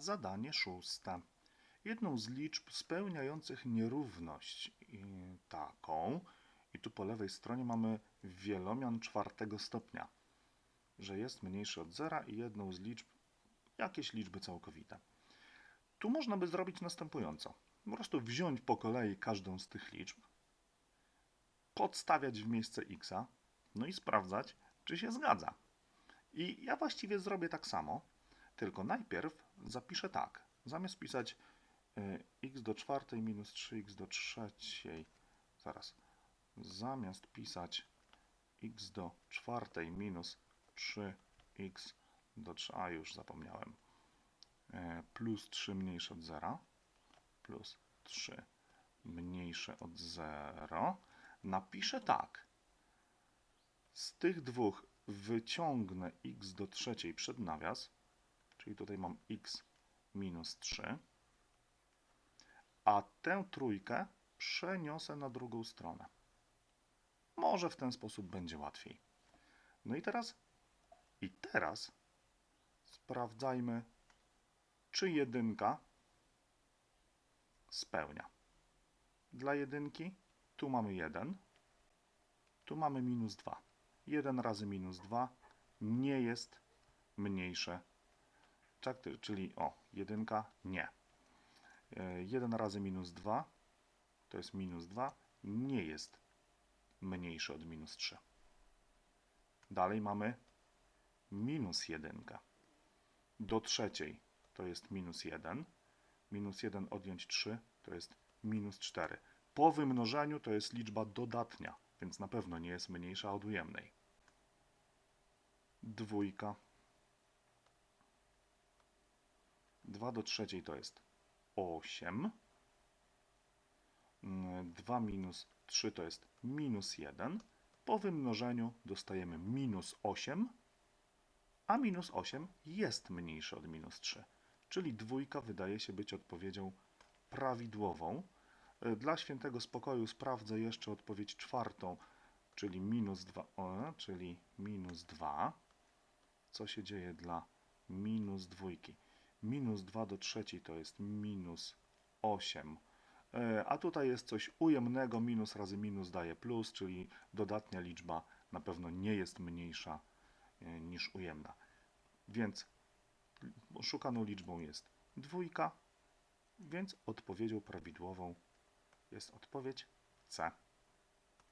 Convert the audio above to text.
Zadanie szóste. Jedną z liczb spełniających nierówność i taką, i tu po lewej stronie mamy wielomian czwartego stopnia, że jest mniejszy od zera i jedną z liczb, jakieś liczby całkowite. Tu można by zrobić następująco. Po prostu wziąć po kolei każdą z tych liczb, podstawiać w miejsce x, no i sprawdzać, czy się zgadza. I ja właściwie zrobię tak samo, tylko najpierw zapiszę tak. Zamiast pisać y, x do czwartej minus 3x do trzeciej, zaraz, zamiast pisać x do czwartej minus 3x do 3, a już zapomniałem, y, plus 3 mniejsze od 0, plus 3 mniejsze od 0, napiszę tak. Z tych dwóch wyciągnę x do trzeciej przed nawias, czyli tutaj mam x minus 3, a tę trójkę przeniosę na drugą stronę. Może w ten sposób będzie łatwiej. No i teraz, i teraz sprawdzajmy, czy jedynka spełnia. Dla jedynki tu mamy 1, tu mamy minus 2. 1 razy minus 2 nie jest mniejsze, czyli o, jedynka nie. 1 razy minus 2 to jest minus 2, nie jest mniejsze od minus 3. Dalej mamy minus 1. Do trzeciej to jest minus 1. Minus 1 odjąć 3 to jest minus 4. Po wymnożeniu to jest liczba dodatnia, więc na pewno nie jest mniejsza od ujemnej. Dwójka. 2 do trzeciej to jest 8. 2 minus 3 to jest minus 1. Po wymnożeniu dostajemy minus 8, a minus 8 jest mniejsze od minus 3. Czyli dwójka wydaje się być odpowiedzią prawidłową. Dla świętego spokoju sprawdzę jeszcze odpowiedź czwartą, czyli minus 2, o, czyli minus 2. Co się dzieje dla minus dwójki? Minus 2 do trzeciej to jest minus 8. E, A tutaj jest coś ujemnego, minus razy minus daje plus, czyli dodatnia liczba na pewno nie jest mniejsza e, niż ujemna. Więc szukaną liczbą jest dwójka, więc odpowiedzią prawidłową jest odpowiedź C.